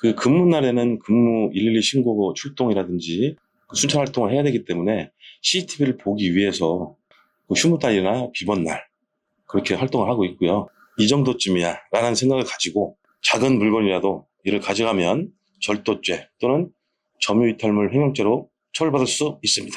그 근무 날에는 근무 112 신고 출동이라든지 순찰 활동을 해야 되기 때문에 CCTV를 보기 위해서 그 휴무날이나 비번날 그렇게 활동을 하고 있고요. 이 정도쯤이야 라는 생각을 가지고 작은 물건이라도 이를 가져가면 절도죄 또는 점유이탈물 횡령죄로 처벌받을 수 있습니다.